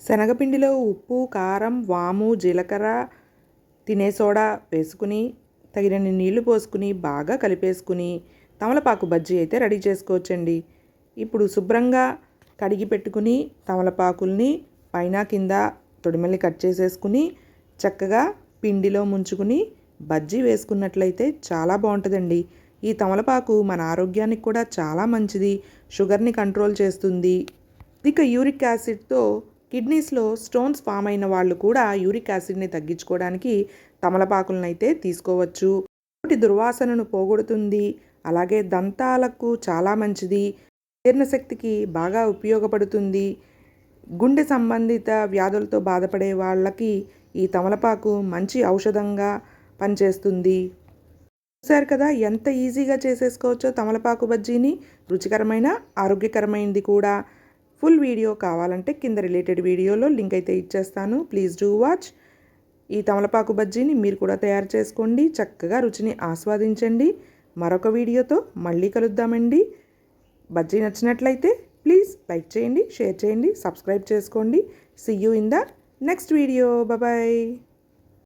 శనగపిండిలో ఉప్పు కారం వాము జీలకర్ర తినే సోడా వేసుకుని తగినన్ని నీళ్ళు పోసుకుని బాగా కలిపేసుకుని తమలపాకు బజ్జీ అయితే రెడీ చేసుకోవచ్చండి. ఇప్పుడు శుభ్రంగా కడిగి పెట్టుకుని తమలపాకుల్ని పైన కింద తొడిమల్ని కట్ చేసేసుకుని చక్కగా పిండిలో ముంచుకుని బజ్జీ వేసుకున్నట్లయితే చాలా బాగుంటుందండి. ఈ తమలపాకు మన ఆరోగ్యానికి కూడా చాలా మంచిది. షుగర్ని కంట్రోల్ చేస్తుంది. ఇక యూరిక్ యాసిడ్తో కిడ్నీస్లో స్టోన్స్ ఫామ్ అయిన వాళ్ళు కూడా యూరిక్ యాసిడ్ని తగ్గించుకోవడానికి తమలపాకులనైతే తీసుకోవచ్చు. నోటి దుర్వాసనను పోగొడుతుంది. అలాగే దంతాలకు చాలా మంచిది. జీర్ణశక్తికి బాగా ఉపయోగపడుతుంది. గుండె సంబంధిత వ్యాధులతో బాధపడే వాళ్ళకి ఈ తమలపాకు మంచి ఔషధంగా పనిచేస్తుంది. చూశారు కదా ఎంత ఈజీగా చేసేసుకోవచ్చో తమలపాకు బజ్జీని? రుచికరమైన ఆరోగ్యకరమైనది కూడా. ఫుల్ వీడియో కావాలంటే కింద రిలేటెడ్ వీడియోలో లింక్ అయితే ఇచ్చేస్తాను. Please do watch. ఈ తమలపాకు బజ్జీని మీరు కూడా తయారు చేసుకోండి. చక్కగా రుచిని ఆస్వాదించండి. మరొక వీడియోతో మళ్ళీ కలుద్దామండి. బజ్జీ నచ్చినట్లయితే ప్లీజ్ లైక్ చేయండి షేర్ చేయండి సబ్స్క్రైబ్ చేసుకోండి. See you in the next video bye